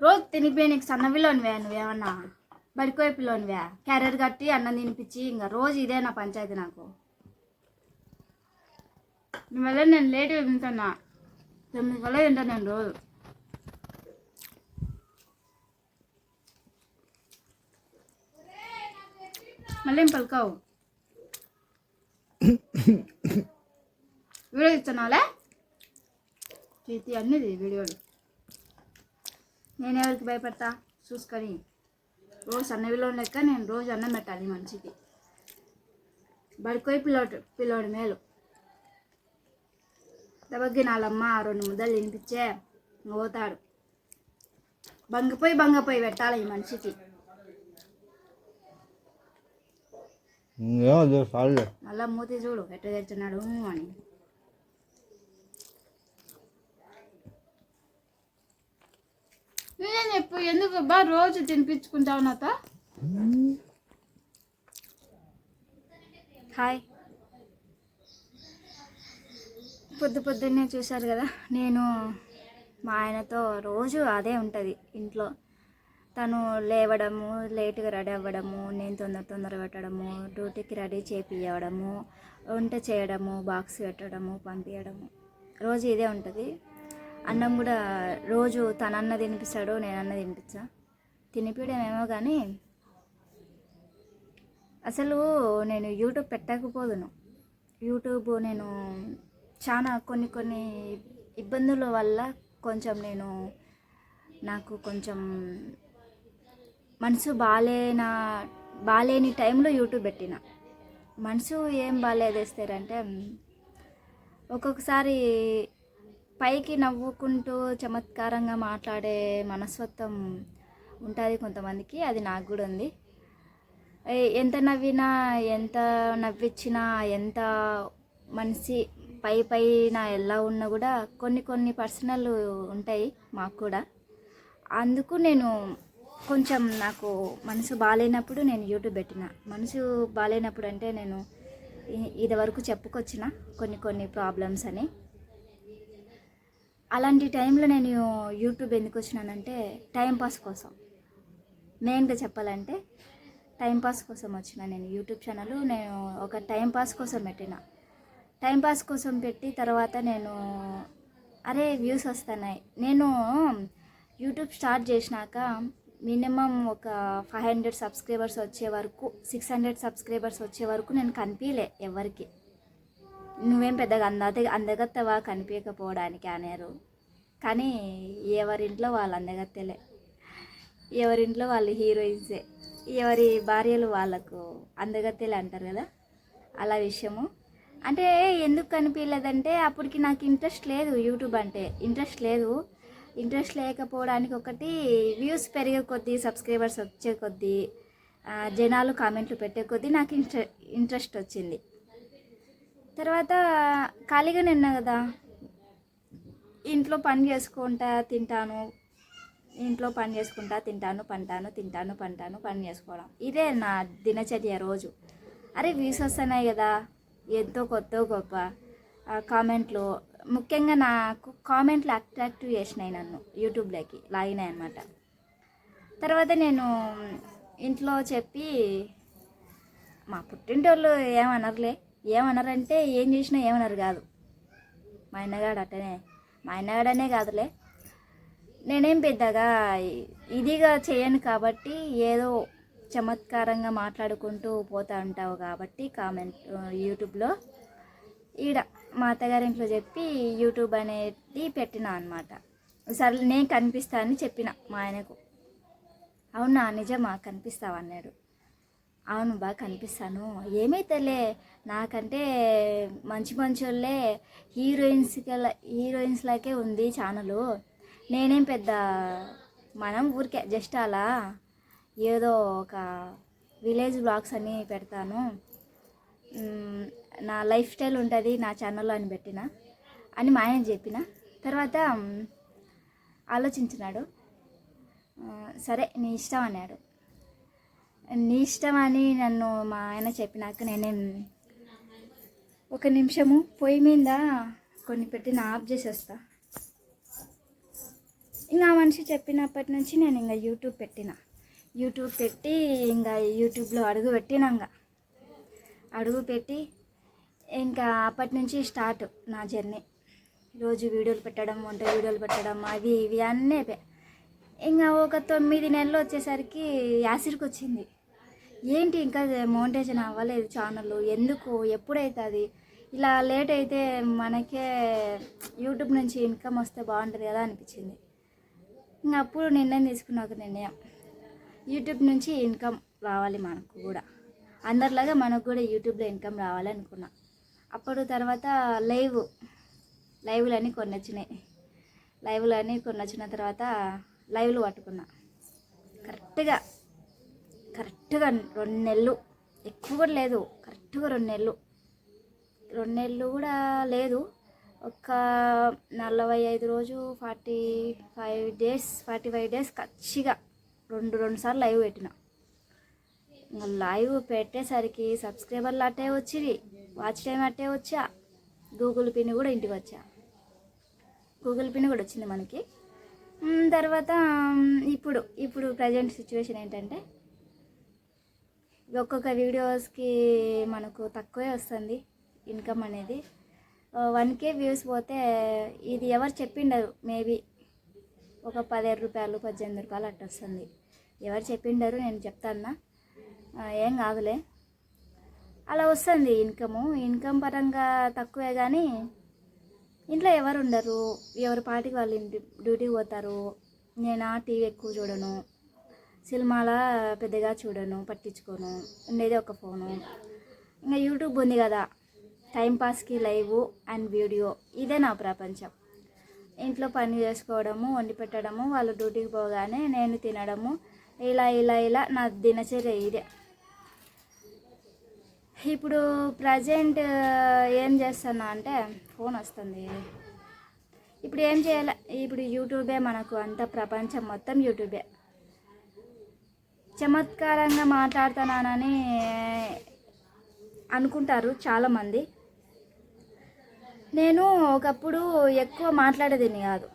రోజు తినిపోయి నీకు సన్నవిలోనివే నువ్వేమన్నా బడికోయ క్యారియర్ కట్టి అన్నం తినిపించి ఇంకా రోజు ఇదే నా పంచాయతీ నాకు. నువ్వెళ్ళ నేను లేట్గా తింటున్నా. తొమ్మిది వల్ల తింటాను నేను రోజు. మళ్ళీ ఏం పలుకావు? వీడియో ఇస్తున్నావులే చేతి అన్నది వీడియోలు. నేను ఎవరికి భయపడతా? చూసుకొని. రోజు అన్న విలువ లెక్క నేను రోజు అన్నం పెట్టాలి మనిషికి బడిపోయి పిల్లోడు పిల్లోడు మేలు. దబగ్గి నాలమ్మ రెండు ముద్దలు తినిపించే పోతాడు. బంగపోయి బంగపోయి పెట్టాలి ఈ మనిషికి. మళ్ళా మూతి చూడు ఎట్ట తెచ్చున్నాడు అని. నేనేం చెప్పు ఎందుకు బా రోజు తినిపించుకుంటావు నాతో? హాయ్. పొద్దు పొద్దున్నే చూశారు కదా నేను మా ఆయనతో రోజు అదే ఉంటుంది ఇంట్లో. తను లేవడము లేటుగా రెడీ అవ్వడము నేను తొందర తొందర పెట్టడము డ్యూటీకి రెడీ చేపియడము వంట చేయడము బాక్స్ పెట్టడము పంపించడము రోజు ఇదే ఉంటుంది. అన్నం కూడా రోజు తన అన్న తినిపిస్తాడు నేను అన్న తినిపించా. తినిపించడమేమో కానీ అసలు నేను యూట్యూబ్ పెట్టకపోదును. యూట్యూబ్ నేను చాలా కొన్ని కొన్ని ఇబ్బందుల వల్ల కొంచెం నేను నాకు కొంచెం మనసు బాగాలేన బాగాలేని టైంలో యూట్యూబ్ పెట్టిన. మనసు ఏం బాగాలేదేస్తారంటే ఒక్కొక్కసారి పైకి నవ్వుకుంటూ చమత్కారంగా మాట్లాడే మనస్తత్వం ఉంటుంది కొంతమందికి అది నాకు కూడా ఉంది. ఎంత నవ్వినా ఎంత నవ్వించినా ఎంత మనిషి పై పైన ఎలా ఉన్నా కూడా కొన్ని కొన్ని పర్సనల్ ఉంటాయి మాకు కూడా. అందుకు నేను కొంచెం నాకు మనసు బాగాలేనప్పుడు నేను యూట్యూబ్ పెట్టిన. మనసు బాగాలేనప్పుడు అంటే నేను ఇది వరకు చెప్పుకొచ్చిన కొన్ని కొన్ని ప్రాబ్లమ్స్ అని. అలాంటి టైంలో నేను యూట్యూబ్ ఎందుకు వచ్చినానంటే టైంపాస్ కోసం. మెయిన్గా చెప్పాలంటే టైంపాస్ కోసం వచ్చిన నేను యూట్యూబ్ ఛానల్. నేను ఒక టైంపాస్ కోసం పెట్టిన. టైంపాస్ కోసం పెట్టి తర్వాత నేను అరే వ్యూస్ వస్తున్నాయి. నేను యూట్యూబ్ స్టార్ట్ చేసినాక మినిమం ఒక ఫైవ్ హండ్రెడ్ సబ్స్క్రైబర్స్ వచ్చే వరకు సిక్స్ హండ్రెడ్ సబ్స్క్రైబర్స్ వచ్చే వరకు నేను కనిపించలే ఎవరికి. నువ్వేం పెద్దగా అంద? అందగత్తవా? కనిపించకపోవడానికి అనేరు. కానీ ఎవరింట్లో వాళ్ళు అందగత్తెలే. ఎవరింట్లో వాళ్ళు హీరోయిన్సే. ఎవరి భార్యలు వాళ్ళకు అందగత్తెలే అంటారు కదా? అలా విషయము. అంటే ఎందుకు కనిపించలేదంటే అప్పటికి నాకు ఇంట్రెస్ట్ లేదు యూట్యూబ్ అంటే. ఇంట్రెస్ట్ లేదు. ఇంట్రెస్ట్ లేకపోవడానికి ఒకటి వ్యూస్ పెరిగే కొద్దీ సబ్స్క్రైబర్స్ వచ్చే కొద్దీ జనాలు కామెంట్లు పెట్టే కొద్దీ నాకు ఇంట్రె ఇంట్రెస్ట్ వచ్చింది. తర్వాత ఖాళీగానే ఉన్నా కదా. ఇంట్లో పని చేసుకుంటా తింటాను. ఇంట్లో పని చేసుకుంటా తింటాను పంటాను తింటాను పంటాను పని చేసుకోవడం. ఇదే నా దినచర్య రోజు. అరే వ్యూస్ వస్తున్నాయి కదా. ఎంతో కొత్త గొప్ప కామెంట్లు. ముఖ్యంగా నాకు కామెంట్లు అట్రాక్టివ్ చేసినాయి నన్ను యూట్యూబ్లోకి. లాగినాయి అనమాట తర్వాత నేను ఇంట్లో చెప్పి మా పుట్టింటోళ్ళు ఏమనర్లే. ఏమన్నారంటే ఏం చేసినా ఏమన్నారు కాదు. మా అన్నగాడు అట్టనే మా అన్నగాడనే కాదులే. నేనేం పెద్దగా ఇదిగా చేయను కాబట్టి ఏదో చమత్కారంగా మాట్లాడుకుంటూ పోతా ఉంటావు కాబట్టి కామెంట్ యూట్యూబ్లో. ఈడ మా అత్తగారింట్లో చెప్పి యూట్యూబ్ అనేది పెట్టిన అనమాట సరే నేను కనిపిస్తా అని చెప్పిన మా ఆయనకు. అవునా నిజమా? కనిపిస్తావు? అన్నాడు. అవును బాగా కనిపిస్తాను. ఏమైతేలే నాకంటే మంచి మంచి వాళ్ళే హీరోయిన్స్ హీరోయిన్స్ లాగే ఉంది ఛానల్. నేనేం పెద్ద మనం ఊరికే జస్ట్ అలా ఏదో ఒక విలేజ్ బ్లాగ్స్ అని పెడతాను. నా లైఫ్ స్టైల్ ఉంటుంది నా ఛానల్లో అని పెట్టిన అని మా ఆయన చెప్పిన. తర్వాత ఆలోచించినాడు. సరే నీ ఇష్టం అన్నాడు. నీ ఇష్టం అని నన్ను మా ఆయన చెప్పినాక నేనే ఒక నిమిషము పొయ్యి మీద కొన్ని పెట్టి నా ఆఫ్ చేసేస్తా. ఇంకా ఆ మనిషి చెప్పినప్పటి నుంచి నేను ఇంకా యూట్యూబ్ పెట్టిన. యూట్యూబ్ పెట్టి ఇంకా యూట్యూబ్లో అడుగు పెట్టినాక ఇంకా అడుగు పెట్టి ఇంకా అప్పటి నుంచి స్టార్ట్ నా జర్నీ. రోజు వీడియోలు పెట్టడం వంట వీడియోలు పెట్టడం అవి ఇవి అన్నీ ఇంకా ఒక తొమ్మిది నెలలు వచ్చేసరికి యాసిడ్కి వచ్చింది ఏంటి ఇంకా మౌంటేషన్ అవ్వలేదు ఛానల్ ఎందుకు? ఎప్పుడైతుంది? ఇలా లేట్ అయితే మనకే యూట్యూబ్ నుంచి ఇన్కమ్ వస్తే బాగుంటుంది కదా అనిపించింది. ఇంకా అప్పుడు నిర్ణయం తీసుకున్న ఒక నిర్ణయం. యూట్యూబ్ నుంచి ఇన్కమ్ రావాలి మనకు కూడా. అందరిలాగా మనకు కూడా యూట్యూబ్లో ఇన్కమ్ రావాలి అనుకున్నా. అప్పుడు తర్వాత లైవ్ లైవ్లు అన్నీ కొన్ని వచ్చినాయి లైవ్లు కొన్ని వచ్చిన తర్వాత లైవ్లు పట్టుకున్నా. కరెక్ట్గా కరెక్ట్గా రెండు నెలలు. ఎక్కువ కూడా లేదు కరెక్ట్గా రెండు నెలలు. రెండు నెలలు కూడా లేదు. ఒక నలభై ఐదు రోజు forty five days forty five days ఖచ్చితంగా రెండు రెండు సార్లు లైవ్ పెట్టిన. లైవ్ పెట్టేసరికి సబ్స్క్రైబర్లు అట్టే వచ్చిరి వాచ్ టైం అట్టే వచ్చా గూగుల్ పిన్ కూడా ఇంటికి వచ్చా. గూగుల్ పిన్ కూడా వచ్చింది మనకి. తర్వాత ఇప్పుడు ఇప్పుడు ప్రజెంట్ సిచ్యువేషన్ ఏంటంటే ఒక్కొక్క వీడియోస్కి మనకు తక్కువే వస్తుంది ఇన్కమ్ అనేది. వన్ కే వ్యూస్ పోతే ఇది ఎవరు చెప్పిండరు? మేబీ ఒక పదిహేడు రూపాయలు పద్దెనిమిది రూపాయలు అట్ట వస్తుంది. ఎవరు చెప్పిండరు? నేను చెప్తానా ఏం కాదులే. అలా వస్తుంది ఇన్కము ఇన్కమ్ పరంగా తక్కువే కానీ ఇంట్లో ఎవరు ఉండరు. ఎవరి పాటికి వాళ్ళు ఇంటి డ్యూటీకి పోతారు. నేను టీవీ ఎక్కువ చూడను. సినిమాల పెద్దగా చూడను పట్టించుకోను. ఉండేది ఒక ఫోను. ఇంకా యూట్యూబ్ ఉంది కదా. టైంపాస్కి లైవ్ అండ్ వీడియో. ఇదే నా ప్రపంచం. ఇంట్లో పని చేసుకోవడము వండి పెట్టడము వాళ్ళు డ్యూటీకి పోగానే నేను తినడము. ఇలా ఇలా ఇలా నా దినచర్య ఇదే. ఇప్పుడు ప్రజెంట్ ఏం చేస్తున్నా అంటే ఫోన్ వస్తుంది. ఇప్పుడు ఏం చేయాలి ఇప్పుడు యూట్యూబే మనకు అంత ప్రపంచం మొత్తం యూట్యూబే. చమత్కారంగా మాట్లాడుతున్నానని అనుకుంటారు చాలామంది. నేను ఒకప్పుడు ఎక్కువ మాట్లాడేదాన్ని కాదు.